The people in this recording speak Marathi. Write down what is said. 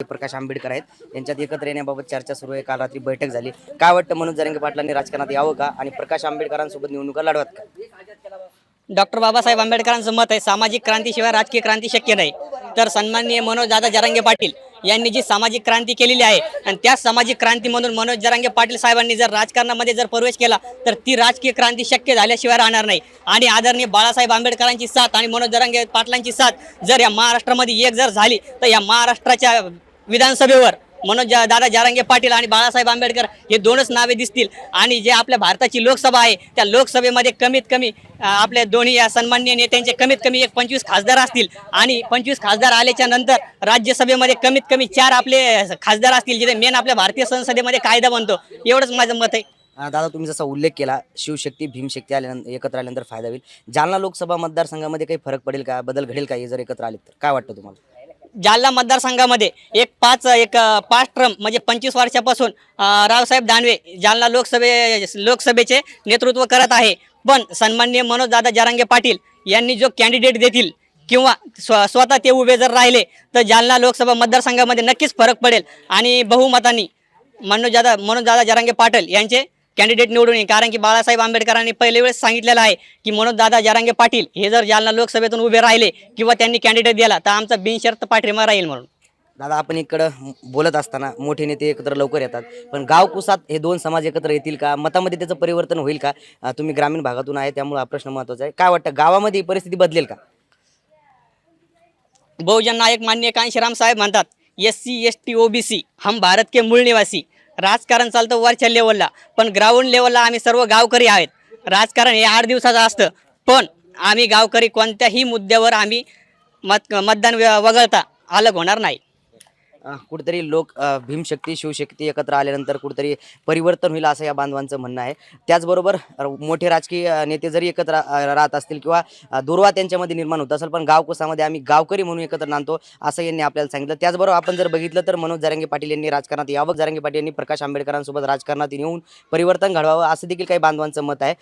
प्रकाश आंबेडकर आहेत. यांच्यात एकत्र येण्याबाबत चर्चा सुरू आहे. काल रात्री बैठक झाली. काय वाटतं मनोज जरंगे पाटलांनी राजकारणात यावं का? आणि प्रकाश आंबेडकरांसोबत निवडणुका लढवत का? डॉक्टर बाबासाहेब आंबेडकरांचं मत आहे सामाजिक क्रांतीशिवाय राजकीय क्रांती शक्य नाही. तर सन्माननीय मनोज दादा जरांगे पाटील यांनी जी सामाजिक क्रांती केलेली आहे आणि त्या सामाजिक क्रांतीमधून मनोज जरांगे पाटील साहेबांनी जर राजकारणामध्ये जर प्रवेश केला तर ती राजकीय क्रांती शक्य झाल्याशिवाय राहणार नाही. आणि आदरणीय बाळासाहेब आंबेडकरांची साथ आणि मनोज जरांगे पाटलांची साथ जर या महाराष्ट्रामध्ये एक जर झाली तर या महाराष्ट्राच्या विधानसभेवर मनोज दादा जारांगे पाटील आणि बाळासाहेब आंबेडकर हे दोनच नावे दिसतील. आणि जे आपल्या भारताची लोकसभा आहे त्या लोकसभेमध्ये कमीत कमी आपल्या दोन्ही या सन्माननीय नेत्यांचे कमीत कमी एक पंचवीस खासदार असतील. आणि पंचवीस खासदार आल्याच्यानंतर राज्यसभेमध्ये कमीत कमी चार आपले खासदार असतील जिथे मेन आपल्या भारतीय संसदेमध्ये कायदा बनतो. एवढंच माझं मत आहे. दादा तुम्ही जसा उल्लेख केला शिवशक्ती भीमशक्ती आल्यानंतर एकत्र आल्यानंतर फायदा होईल. जालना लोकसभा मतदारसंघामध्ये काही फरक पडेल का? बदल घडेल का? हे जर एकत्र आले तर काय वाटतं तुम्हाला? जालना मतदारसंघामध्ये एक पाच एक पाच ट्रम म्हणजे पंचवीस वर्षापासून रावसाहेब दानवे जालना लोकसभे लोकसभेचे नेतृत्व करत आहे. पण सन्माननीय मनोज दादा जरांगे पाटील यांनी जो कॅन्डिडेट देतील किंवा स्व स्वतः ते उभे जर राहिले तर जालना लोकसभा मतदारसंघामध्ये नक्कीच फरक पडेल. आणि बहुमतांनी मनोज दादा मनोज दादा जरांगे पाटील यांचे कॅन्डिडेट निवडून येईल. कारण की बाळासाहेब आंबेडकरांनी पहिले वेळेस सांगितलेलं आहे की मनोज दादा जरांगे पाटील हे जर जालना लोकसभेतून उभे राहिले किंवा त्यांनी कॅन्डिडेट दिला तर आमचा बिनशर्त पाठिंबा राहील म्हणून. दादा आपण इकडं बोलत असताना मोठे नेते एकत्र लवकर येतात पण गाव कुसात हे दोन समाज एकत्र येतील का? मतामध्ये त्याचं परिवर्तन होईल का? अं, तुम्ही ग्रामीण भागातून आहे त्यामुळे हा प्रश्न महत्त्वाचा आहे. काय वाटतं गावामध्ये ही परिस्थिती बदलेल का? बहुजन नायक मान्य कांशीराम साहेब म्हणतात S C S T O B C हम भारत के मूळ निवासी. राजकारण चालतं वरच्या लेवलला पण ग्राउंड लेवलला आम्ही सर्व गावकरी आहेत. राजकारण हे आठ दिवसाचं असतं. पण आम्ही गावकरी कोणत्याही मुद्द्यावर आम्ही मत मतदान व- वगळता. अलग होणार नाही. अं, कुठेतरी लोक भीमशक्ती शिवशक्ती एकत्र आल्यानंतर कुठेतरी परिवर्तन होईल असं या बांधवांचं म्हणणं आहे. त्याचबरोबर मोठे राजकीय नेते जरी एकत्र राहत असतील किंवा दुर्वा त्यांच्यामध्ये निर्माण होत असेल पण गावकुसामध्ये आम्ही गावकरी म्हणून एकत्र नांदतो असं यांनी आपल्याला सांगितलं. त्याचबरोबर आपण जर बघितलं तर मनोज जरांगे पाटील यांनी राजकारणात यावं. जरांगे पाटील यांनी प्रकाश आंबेडकरांसोबत राजकारणात येऊन परिवर्तन घडवावं असं देखील काही बांधवांचं मत आहे.